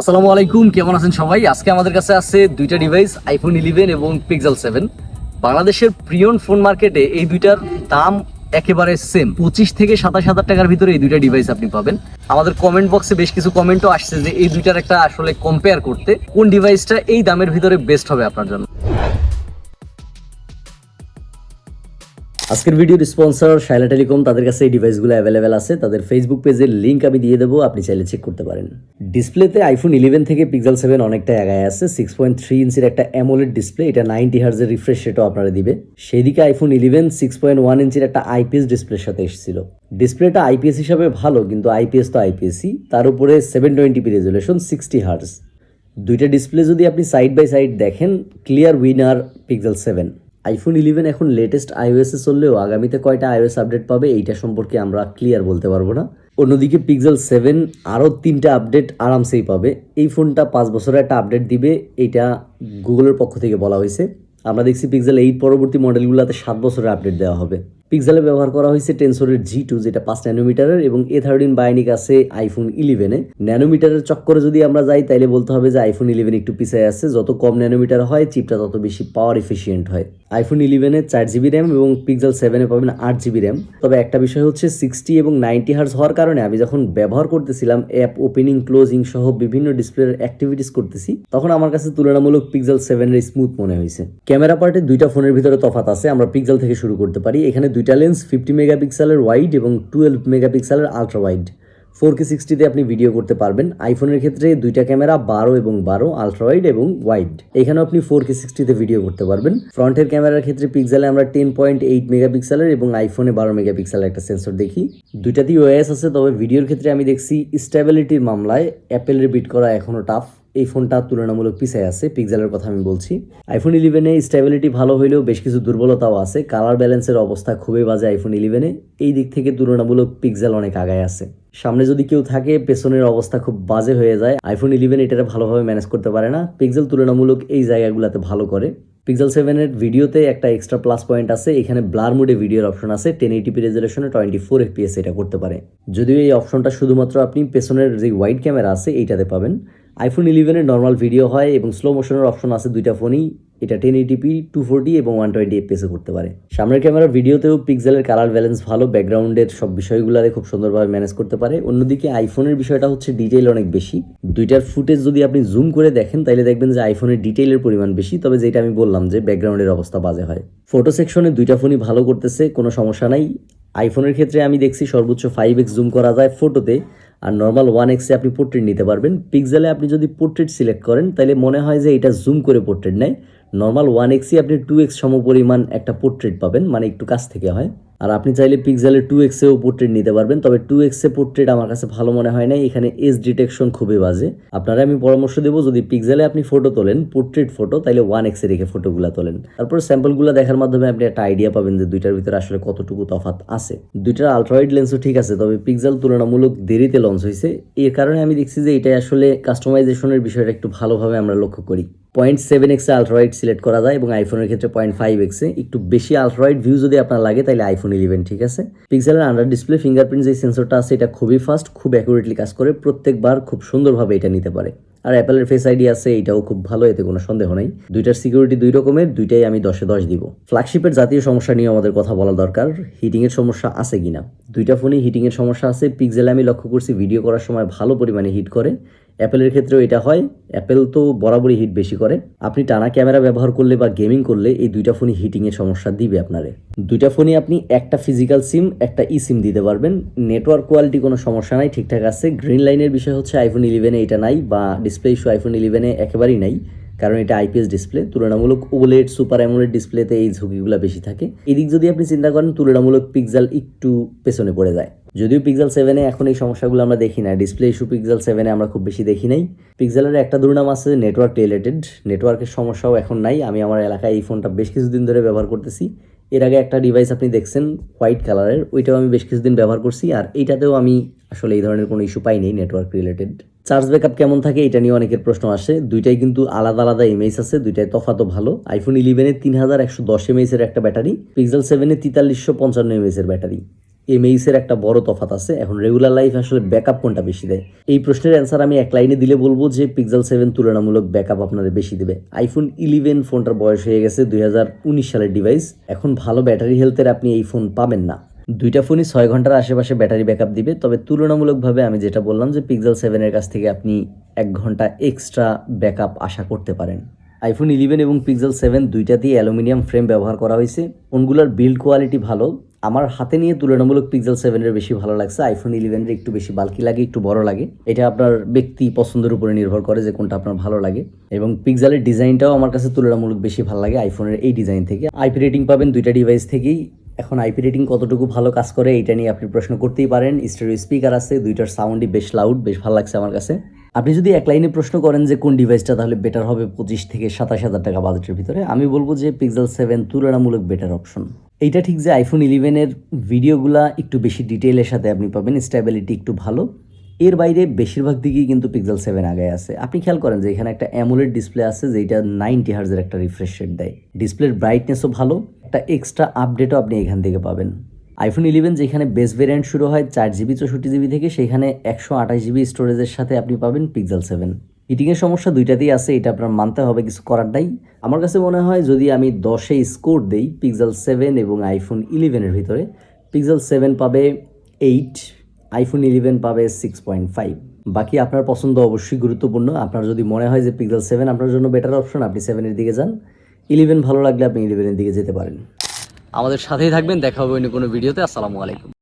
আসসালামু আলাইকুম, কেমন আছেন সবাই? আজকে আমাদের কাছে আছে দুইটা ডিভাইস আইফোন ইলেভেন এবং পিক্সেল সেভেন বাংলাদেশের প্রিয়ন ফোন মার্কেটে এই দুইটার দাম একেবারে সেম পঁচিশ থেকে সাতাশ হাজার টাকার ভিতরে এই দুইটা ডিভাইস আপনি পাবেন। আমাদের কমেন্ট বক্সে বেশ কিছু কমেন্টও আসছে যে এই দুইটার একটা আসলে কম্পেয়ার করতে। কোন ডিভাইসটা এই দামের ভিতরে বেস্ট হবে আপনার জন্য? আজকের ভিডিওর স্পন্সর শাইলা টেলিকম তাদের কাছে এই ডিভাইসগুলো অ্যাভেলেবেল আছে। তাদের ফেসবুক পেজের লিঙ্ক আমি দিয়ে দেবো, আপনি চাইলে চেক করতে পারেন। ডিসপ্লেতে আইফোন ইলেভেন থেকে পিক্সেল সেভেন অনেকটা আগায় আছে সিক্স পয়েন্ট থ্রি ইঞ্চির একটা অ্যামোলেড ডিসপ্লে এটা নাইনটি হার্জের রিফ্রেশ রেটও আপনারা দিবে। সেইদিকে iPhone eleven six point one ইঞ্চির একটা আইপিএস ডিসপ্লের সাথে এসেছিল। ডিসপ্লেটা আইপিএস হিসাবে ভালো, কিন্তু আইপিএস তো আইপিএসই তার উপরে seven twenty p resolution sixty hertz দুইটা ডিসপ্লে যদি আপনি সাইড বাই সাইড দেখেন clear winner Pixel seven iPhone eleven এখন লেটেস্ট আইওএসে চললেও আগামীতে কয়টা আইওএস আপডেট পাবে এইটা সম্পর্কে আমরা ক্লিয়ার বলতে পারব না। অন্যদিকে পিক্সেল সেভেন আরও তিনটা আপডেট আরামসেই পাবে। এই ফোনটা পাঁচ বছরের একটা আপডেট দিবে, এইটা গুগলের পক্ষ থেকে বলা হয়েছে। আমরা দেখছি পিক্সেল এইট পরবর্তী মডেলগুলোতে সাত বছরের আপডেট দেওয়া হবে। পিক্সেলে ব্যবহার করা হয়েছে টেনসোরের জি টু যেটা পাঁচ ন্যানোমিটারের এবং এ থার্টিন বায়োনিক আছে আইফোন ইলেভেনে ন্যানোমিটারের চক্করে যদি আমরা যাই, তাইলে বলতে হবে যে আইফোন ইলেভেন একটু পিছিয়ে আছে। যত কম ন্যানোমিটার হয় চিপটা তত বেশি পাওয়ার এফিসিয়েন্ট হয়। আইফোন ইলেভেনে চার জিবি র্যাম এবং পিক্সেল সেভেনে পাবেন আট জিবি র্যাম তবে একটা বিষয় হচ্ছে সিক্সটি এবং নাইনটি হার্স হওয়ার কারণে আমি যখন ব্যবহার করতেছিলাম অ্যাপ ওপেনিং ক্লোজিং সহ বিভিন্ন ডিসপ্লের অ্যাক্টিভিটিস করতেছি, তখন আমার কাছে তুলনামূলক পিক্সেল সেভেনের স্মুথ মনে হয়েছে। ক্যামেরা পার্টে দুইটা ফোনের ভিতরে তফাত আছে। আমরা পিক্সেল থেকে শুরু করতে পারি। এখানে দুইটা লেন্স ফিফটি মেগাপিক্সেলের ওয়াইড এবং টুয়েলভ মেগাপিক্সেলের আলট্রা ওয়াইড ফোর কে সিক্সটিতে আপনি ভিডিও করতে পারবেন। আইফোনের ক্ষেত্রে দুইটা ক্যামেরা বারো এবং বারো আলট্রা ওয়াইড এবং ওয়াইড এখানেও আপনি ফোর কে সিক্সটিতে ভিডিও করতে পারবেন। ফ্রন্টের ক্যামেরার ক্ষেত্রে পিক্সেলে আমরা টেন পয়েন্ট এইট মেগাপিক্সেলের এবং আইফোনে বারো মেগাপিক্সেলের একটা সেন্সর দেখি। দুইটাতেই ওএস আছে, তবে ভিডিওর ক্ষেত্রে আমি দেখছি স্টেবিলিটির মামলায় অ্যাপেলের বিট করা এখনও টাফ এই ফোনটা তুলনামূলক পিছায় আছে, পিক্সেলের কথা আমি বলছি। আইফোন ইলেভেনে স্টেবিলিটি ভালো হইলেও বেশ কিছু দুর্বলতাও আছে কালার ব্যালেন্সের অবস্থা খুবই বাজে আইফোন ইলেভেনে এই দিক থেকে তুলনামূলক পিক্সেল অনেক আগায় আছে। সামনে যদি কেউ থাকে, পেছনের অবস্থা খুব বাজে হয়ে যায় আইফোন ইলেভেন এটা ভালোভাবে ম্যানেজ করতে পারে না, পিক্সেল তুলনামূলক এই জায়গাগুলোতে ভালো করে। পিক্সেল সেভেনের ভিডিওতে একটা এক্সট্রা প্লাস পয়েন্ট আছে, এখানে ব্লার মোডে ভিডিওর অপশন আছে টেন এইটিপি রেজুলেশনে টোয়েন্টি ফোর এফপিএস এটা করতে পারে। যদিও এই অপশনটা শুধুমাত্র আপনি পেছনের যে ওয়াইড ক্যামেরা আছে, এইটাতে পাবেন। আইফোন ইলেভেনের নর্মাল ভিডিও হয় এবং স্লো মোশনের অপশন আছে দুইটা ফোনই এটা ten eighty p two forty এবং ওয়ান টোয়েন্টি এফপিএসে করতে পারে। সামনের ক্যামেরার ভিডিওতেও পিক্সেলের কালার ব্যালেন্স ভালো ব্যাকগ্রাউন্ডের সব বিষয়গুলোরে খুব সুন্দরভাবে ম্যানেজ করতে পারে। অন্যদিকে আইফোনের বিষয়টা হচ্ছে ডিটেইল অনেক বেশি। দুইটার ফুটেজ যদি আপনি জুম করে দেখেন তাহলে দেখবেন যে আইফোনের ডিটেইলের পরিমাণ বেশি। তবে যেটা আমি বললাম যে ব্যাকগ্রাউন্ডের অবস্থা বাজে হয়। ফটো সেকশনে দুইটা ফোনই ভালো করতেছে, কোনো সমস্যা নাই। আইফোনের ক্ষেত্রে আমি দেখছি সর্বোচ্চ ফাইভ এক্স জুম করা যায় ফটোতে আর নর্মাল ওয়ান এক্সে আপনি পোর্ট্রেট নিতে পারবেন। পিক্সেলে আপনি যদি পোর্ট্রেট সিলেক্ট করেন, তাহলে মনে হয় যে এটা জুম করে পোর্ট্রেট নেয়। নর্মাল ওয়ান এক্সই আপনি টু এক্স সমপরিমাণ একটা পোর্ট্রেট পাবেন মানে একটু কাছ থেকে হয়। আর আপনি চাইলে পিক্সেলের টু এক্সেও পোর্ট্রেট নিতে পারবেন, তবে টু এক্সে পোর্ট্রেট আমার কাছে ভালো মনে হয় না এখানে এস ডিটেকশন খুবই বাজে। আপনারা আমি পরামর্শ দেবো, যদি পিক্সেলে আপনি ফটো তোলেন পোর্ট্রেট ফটো তাহলে ওয়ান এক্সে রেখে ফটোগুলো তোলেন। তারপর স্যাম্পলগুলো দেখার মাধ্যমে আপনি একটা আইডিয়া পাবেন যে দুইটার ভিতরে আসলে কতটুকু তফাত আছে। দুইটার আলট্রাওয়াইড লেন্সও ঠিক আছে, তবে পিক্সেল তুলনামূলক দেরিতে লঞ্চ হয়েছে এর কারণে আমি দেখছি যে এটা আসলে কাস্টমাইজেশনের বিষয়টা একটু ভালোভাবে আমরা লক্ষ্য করি। পয়েন্ট সেভেন এক্সে আলট্রাওয়াইড সিলেক্ট করা যায় এবং আইফোনের ক্ষেত্রে পয়েন্ট ফাইভ এক্সে একটু বেশি আলট্রাওয়াইড ভিউ যদি আপনার লাগে, তাহলে আইফোন ইলেভেন ঠিক আছে? পিক্সেলের আন্ডার ডিসপ্লে ফিঙ্গারপ্রিন্ট যে সেন্সরটা আছে, এটা খুবই ফাস্ট খুব অ্যাকুরেটলি কাজ করে, প্রত্যেকবার খুব সুন্দরভাবে এটা নিতে পারে। আর অ্যাপেলের ফেস আইডি আছে, এটাও খুব ভালো, এতে কোনো সন্দেহ নেই। দুইটার সিকিউরিটি দুই রকমের, দুইটাই আমি দশে দশ দিব। ফ্ল্যাগশিপের জাতীয় সমস্যা নিয়ে আমাদের কথা বলা দরকার হিটিংয়ের সমস্যা আছে কিনা? দুইটা ফোনই হিটিংয়ের সমস্যা আছে। পিক্সেলে আমি লক্ষ্য করছি ভিডিও করার সময় ভালো পরিমাণে হিট করে। অ্যাপেলের ক্ষেত্রেও এটা হয়। অ্যাপেল তো বরাবরই হিট বেশি করে। আপনি টানা ক্যামেরা ব্যবহার করলে বা গেমিং করলে এই দুইটা ফোনই হিটিংয়ের সমস্যা দিবে আপনারে। দুইটা ফোনই আপনি একটা ফিজিক্যাল সিম একটা ই সিম দিতে পারবেন। নেটওয়ার্ক কোয়ালিটি কোনো সমস্যা নাই, ঠিকঠাক আছে। গ্রিন লাইনের বিষয় হচ্ছে আইফোন ইলেভেনে এটা নাই বা ডিসপ্লে ইস্যু আইফোন ইলেভেনে একেবারেই নাই। কারণ এটা আইপিএস ডিসপ্লে তুলনামূলক ওলেড সুপার অ্যামোলেড ডিসপ্লেতে এই ঝুঁকিগুলো বেশি থাকে। এদিক যদি আপনি চিন্তা করেন, তুলনামূলক পিক্সেল একটু পেছনে পড়ে যায়। যদিও পিক্সেল সেভেনে এখন এই সমস্যাগুলো আমরা দেখি না। ডিসপ্লে ইস্যু পিক্সেল সেভেনে আমরা খুব বেশি দেখি নাই। পিক্সেলের একটা দুর্নাম আছে নেটওয়ার্ক রিলেটেড নেটওয়ার্কের সমস্যাও এখন নাই। আমি আমার এলাকায় এই ফোনটা বেশ কিছুদিন ধরে ব্যবহার করতেছি। এর আগে একটা ডিভাইস আপনি দেখছেন হোয়াইট কালারের ওইটাও আমি বেশ কিছুদিন ব্যবহার করছি। আর এইটাতেও আমি আসলে এই ধরনের কোনো ইস্যু পাইনি নেটওয়ার্ক রিলেটেড চার্জ ব্যাকআপ কেমন থাকে এটা নিয়ে অনেকের প্রশ্ন আসে। দুইটাই কিন্তু আলাদা আলাদা এমএইচ আছে, দুইটাই তফাতও ভালো। আইফোন ইলেভেনে তিন হাজার একশো দশ এমএইচ এর একটা ব্যাটারি পিক্সেল সেভেনে তেতাল্লিশশো পঞ্চান্ন এমএইচ এর ব্যাটারি। এমএইস এর একটা বড় তফাত আছে। এখন রেগুলার লাইফ আসলে ব্যাকআপ কোনটা বেশি দেয়? এই প্রশ্নের অ্যান্সার আমি এক লাইনে দিলে বলব যে পিক্সেল সেভেন তুলনামূলক ব্যাকআপ আপনাদের বেশি দেবে। আইফোন ইলেভেন ফোনটার বয়স হয়ে গেছে দু হাজার উনিশ সালের ডিভাইস এখন ভালো ব্যাটারি হেলথের আপনি এই ফোন পাবেন না। দুইটা ফোনই ছয় ঘণ্টার আশেপাশে ব্যাটারি ব্যাকআপ দিবে। তবে তুলনামূলকভাবে আমি যেটা বললাম যে পিক্সেল সেভেনের কাছ থেকে আপনি এক ঘণ্টা এক্সট্রা ব্যাকআপ আশা করতে পারেন। আইফোন ইলেভেন এবং পিক্সেল সেভেন দুইটাতেই অ্যালুমিনিয়াম ফ্রেম ব্যবহার করা হয়েছে। ফোনগুলোর বিল্ড কোয়ালিটি ভালো। আমার হাতে নিয়ে তুলনামূলক পিক্সেল সেভেনের বেশি ভালো লাগছে। আইফোন ইলেভেনের একটু বেশি বালকি লাগে, একটু বড় লাগে। এটা আপনার ব্যক্তি পছন্দের উপরে নির্ভর করে যে কোনটা আপনার ভালো লাগে। এবং পিক্সেলের ডিজাইনটাও আমার কাছে তুলনামূলক বেশি ভালো লাগে আইফোনের এই ডিজাইন থেকে। আইপি রেটিং পাবেন দুইটা ডিভাইস থেকেই। এখন আইপি রেটিং কতটুকু ভালো কাজ করে, এটা নিয়ে আপনি প্রশ্ন করতেই পারেন। স্টেরিও স্পিকার আছে, দুইটার সাউন্ডই বেশ লাউড বেশ ভালো লাগছে আমার কাছে। আপনি যদি এক লাইনে প্রশ্ন করেন যে কোন ডিভাইসটা তাহলে বেটার হবে পঁচিশ থেকে সাতাশ হাজার টাকা বাজেটের ভিতরে, আমি বলব যে পিক্সেল সেভেন তুলনামূলক বেটার অপশন এইটা ঠিক যে আইফোন ইলেভেনের ভিডিওগুলা একটু বেশি ডিটেলের সাথে আপনি পাবেন স্টেবিলিটি একটু ভালো। এর বাইরে বেশিরভাগ দিকেই কিন্তু পিক্সেল সেভেন আগে আছে। আপনি খেয়াল করেন যে এখানে একটা অ্যামোলেড ডিসপ্লে আছে যেটা নাইনটি হার্জের একটা রিফ্রেশ রেট দেয়। ডিসপ্লের ব্রাইটনেসও ভালো, একটা এক্সট্রা আপডেটও আপনি এখান থেকে পাবেন। আইফোন ইলেভেন যেখানে বেস ভেরিয়েন্ট শুরু হয় চার জিবি চৌষট্টি জিবি থেকে, সেখানে একশো আঠাশ জিবি স্টোরেজের সাথে আপনি পাবেন পিক্সেল সেভেন হিটিংয়ের সমস্যা দুইটাতেই আছে, এটা আপনার মানতে হবে, কিছু করার নাই। আমার কাছে মনে হয় যদি আমি দশে স্কোর দেই পিক্সেল সেভেন এবং আইফোন ইলেভেনের ভিতরে পিক্সেল সেভেন পাবে এইট আইফোন ইলেভেন পাবে সিক্স পয়েন্ট ফাইভ বাকি আপনার পছন্দ অবশ্যই গুরুত্বপূর্ণ। আপনার যদি মনে হয় যে পিক্সেল সেভেন আপনার জন্য বেটার অপশন আপনি সেভেনের দিকে যান। ইলেভেন ভালো লাগলে আপনি ইলেভেনের দিকে যেতে পারেন। আমাদের সাথেই থাকবেন, দেখা হবে অন্য কোনো ভিডিওতে আসসালামু আলাইকুম।